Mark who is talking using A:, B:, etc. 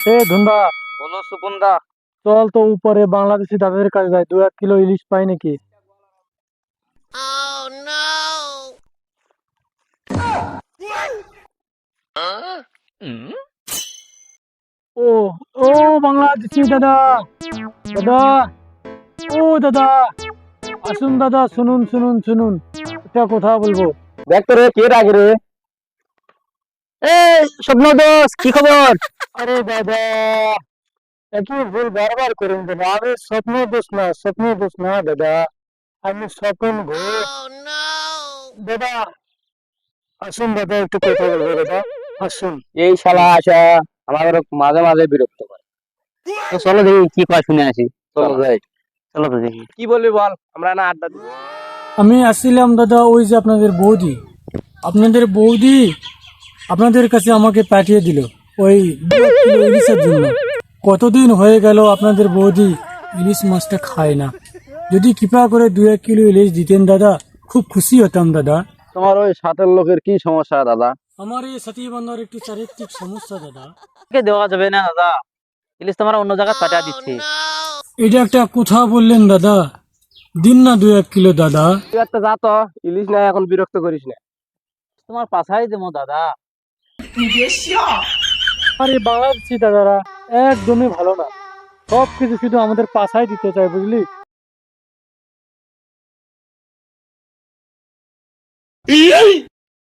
A: এ ধুন্দা।
B: বলো সুপন্দা
A: চল তো উপরে বাংলাদেশি দাদাদের কাছে যাই দু এক কিলো ইলিশ পাই নাকি? ও ও বাংলাদেশি দাদা। দাদা ও দাদা। আসুন দাদা শুনুন শুনুন শুনুন। একটা কথা বলব।
B: দেখ তো রে কে রাগে রে? এ স্বপ্ন দোষ কি খবর?
A: আরে দাদা একই ভুল বারবার করুন দাদা আমি স্বপ্ন দোষ না স্বপ্ন দোষ না দাদা। আমি স্বপ্ন ঘোষ দাদা আসুন দাদা একটু কথা বলব দাদা। আসুন।
B: এই শালা আসা। আমাদের মাঝে মাঝে বিরক্ত করে। তো চলো দেখি কি কয় শুনে আসি। চলো যাই। চলো তো দেখি। কি বলবি বল? আমরা না আড্ডা
A: আমি আসছিলাম দাদা ওই যে আপনাদের বৌদি। আপনাদের বৌদি আপনাদের কাছে আমাকে পাঠিয়ে দিল ওই ইলিশের জন্য। কতদিন হয়ে গেল আপনাদের বৌদি ইলিশ মাছটা খায় না? যদি কৃপা করে দু এক কিলো ইলিশ দিতেন দাদা খুব খুশি হতাম দাদা।
B: তোমার ওই সাতের লোকের কি সমস্যা দাদা?
A: আমার এই সাথী বান্ধব একটু চারিত্রিক সমস্যা দাদা।
B: কে দেওয়া যাবে না দাদা। ইলিশ তোমার অন্য জায়গায় পাঠিয়ে দিচ্ছি।
A: এটা একটা কথা বললেন দাদা। দিন না দু এক কিলো দাদা।
B: তুই একটা যা তো ইলিশ না এখন বিরক্ত করিস না। তোমার পাশাই দেবো দাদা।
A: আরে বাংলাদেশি দাদারা একদমই ভালো না। সব কিছু শুধু আমাদের পাশায় দিতে চায় বুঝলি?